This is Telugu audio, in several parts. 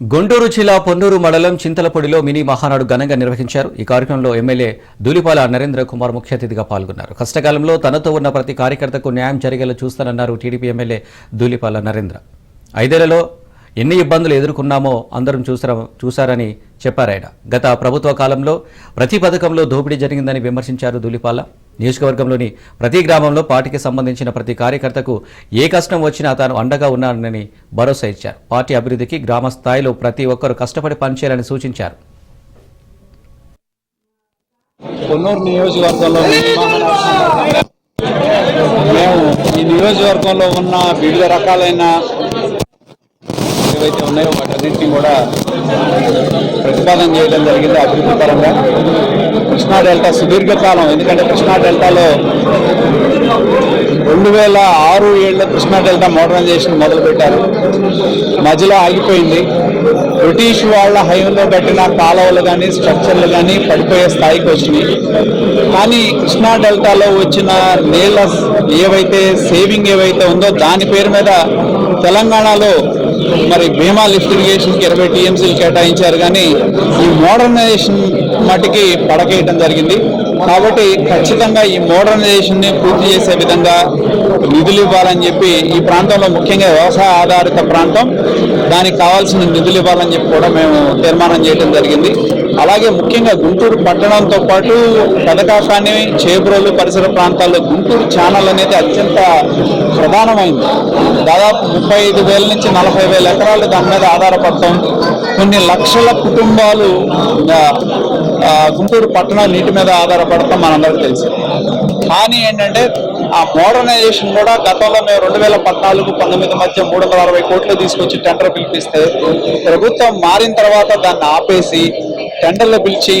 గుంటూరు జిల్లా పొన్నూరు మండలం చింతలపొడిలో మినీ మహానాడు ఘనంగా నిర్వహించారు. ఈ కార్యక్రమంలో ఎమ్మెల్యే దూలిపాల నరేంద్ర కుమార్ ముఖ్య అతిథిగా పాల్గొన్నారు. కష్టకాలంలో తనతో ఉన్న ప్రతి కార్యకర్తకు న్యాయం జరిగేలా చూస్తానన్నారు టీడీపీ ఎమ్మెల్యే దూలిపాల నరేంద్ర. ఐదేళ్ళలో ఎన్ని ఇబ్బందులు ఎదుర్కొన్నామో అందరం చూసార చూశారని చెప్పారాయన. గత ప్రభుత్వ కాలంలో ప్రతి పథకంలో దోపిడీ జరిగిందని విమర్శించారు దూలిపాల. నియోజకవర్గంలోని ప్రతి గ్రామంలో పార్టీకి సంబంధించిన ప్రతి కార్యకర్తకు ఏ కష్టం వచ్చినా తాను అండగా ఉన్నానని భరోసా ఇచ్చారు. పార్టీ అభివృద్ధికి గ్రామ స్థాయిలో ప్రతి ఒక్కరూ కష్టపడి పనిచేయాలని సూచించారు. కొన్నూరు నియోజకవర్గంలో మేము ఈ నియోజకవర్గంలో ఉన్న వివిధ రకాలైన ఏవైతే ఉన్నాయో వాటన్నింటినీ కూడా ప్రతిపాదన చేయడం జరిగింది అభివృద్ధి పరంగా. కృష్ణా డెల్టా సుదీర్ఘకాలం ఎందుకంటే కృష్ణా డెల్టాలో రెండు వేల ఆరు ఏళ్ళ కృష్ణా డెల్టా మోడర్నైజేషన్ మొదలుపెట్టారు. మధ్యలో ఆగిపోయింది. బ్రిటిష్ వాళ్ళ హయంలో కట్టిన కాలువలు కానీ స్ట్రక్చర్లు కానీ పడిపోయే స్థాయికి వచ్చినాయి. కానీ కృష్ణా డెల్టాలో వచ్చిన నీళ్ళ ఏవైతే సేవింగ్ ఏవైతే ఉందో దాని పేరు మీద తెలంగాణలో మరి భీమా లిఫ్ట్ ఇరిగేషన్కి ఇరవై టీఎంసీలు కేటాయించారు కానీ ఈ మోడర్నైజేషన్ మటుకి పడకేయటం జరిగింది. కాబట్టి ఖచ్చితంగా ఈ మోడర్నైజేషన్ని పూర్తి చేసే విధంగా నిధులు ఇవ్వాలని చెప్పి ఈ ప్రాంతంలో ముఖ్యంగా వ్యవసాయ ఆధారిత ప్రాంతం దానికి కావాల్సిన నిధులు ఇవ్వాలని చెప్పి కూడా మేము తీర్మానం చేయడం జరిగింది. అలాగే ముఖ్యంగా గుంటూరు పట్టణంతో పాటు పెదకాకాని చేబ్రోలు పరిసర ప్రాంతాల్లో గుంటూరు ఛానల్ అనేది అత్యంత ప్రధానమైంది. దాదాపు ముప్పై ఐదు వేల నుంచి నలభై వేల ఎకరాలు దాని మీద ఆధారపడతాం కొన్ని లక్షల కుటుంబాలు గుంటూరు పట్టణం నీటి మీద ఆధారపడతాం మనందరికీ తెలుసు. కానీ ఏంటంటే ఆ మోడర్నైజేషన్ కూడా గతంలో మేము రెండు వేల పద్నాలుగు పంతొమ్మిది మధ్య మూడు వందల అరవై కోట్లు తీసుకొచ్చి టెండర్ పిలిపిస్తే ప్రభుత్వం మారిన తర్వాత దాన్ని ఆపేసి టెండర్లు పిలిచి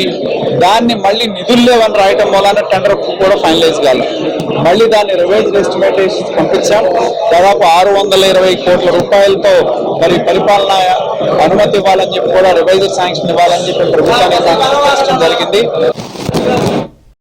దాన్ని మళ్ళీ నిధులు లేవని రాయటం వలన టెండర్ కూడా ఫైనలైజ్ కాలేదు మళ్ళీ దాన్ని రివైజ్డ్ ఎస్టిమేట్ పంపించాం. దాదాపు ఆరు వందల ఇరవై కోట్ల రూపాయలతో మరి పరిపాలన అనుమతి ఇవ్వాలని చెప్పి కూడా రివైజర్ శాంక్షన్ ఇవ్వాలని చెప్పి ప్రభుత్వానికి జరిగింది.